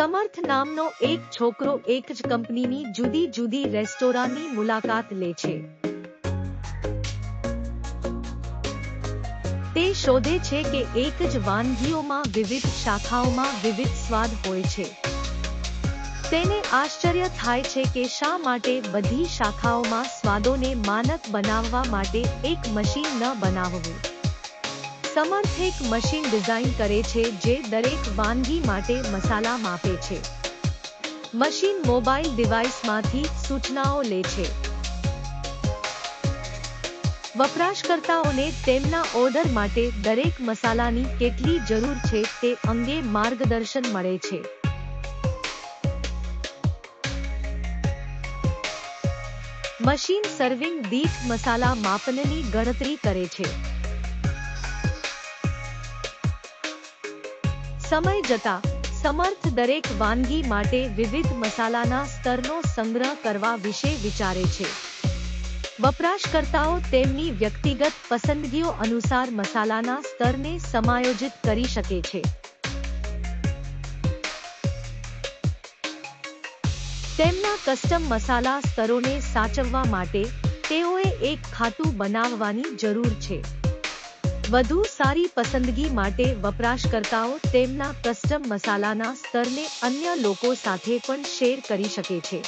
સમર્થ નામનો એક છોકરો એક જ કંપનીની જુદી જુદી રેસ્ટોરાંની મુલાકાત લે છે. તે શોધે છે કે એક જ વાનગીઓમાં વિવિધ શાખાઓમાં વિવિધ સ્વાદ હોય છે. તેને આશ્ચર્ય થાય છે કે શા માટે બધી શાખાઓમાં સ્વાદોને માનક બનાવવા માટે એક મશીન ન બનાવવું. સમર્થ એક મશીન ડિઝાઇન કરે છે જે દરેક વાનગી માટે મસાલા માપે છે. મશીન મોબાઈલ ડિવાઇસમાંથી સૂચનાઓ લે છે. વપરાશકર્તાઓને તેમના ઓર્ડર માટે દરેક મસાલાની કેટલી જરૂર છે તે અંગે માર્ગદર્શન મળે છે. મશીન સર્વિંગ દીઠ મસાલા માપનની ગણતરી કરે છે. સમય જતા સમર્થ દરેક વાનગી માટે વિવિધ મસાલાના સ્તરનો સંગ્રહ કરવા વિશે વિચારે છે. વપરાશકર્તાઓ તેમની વ્યક્તિગત પસંદગીઓ અનુસાર મસાલાના સ્તરને સમાયોજિત કરી શકે છે. તેમના કસ્ટમ મસાલા સ્તરોને સાચવવા માટે તેઓએ એક ખાતું બનાવવાની જરૂર છે. વધુ સારી પસંદગી માટે વપરાશકર્તાઓ તેમના કસ્ટમ મસાલાના સ્તરને અન્ય લોકો સાથે પણ શેર કરી શકે છે.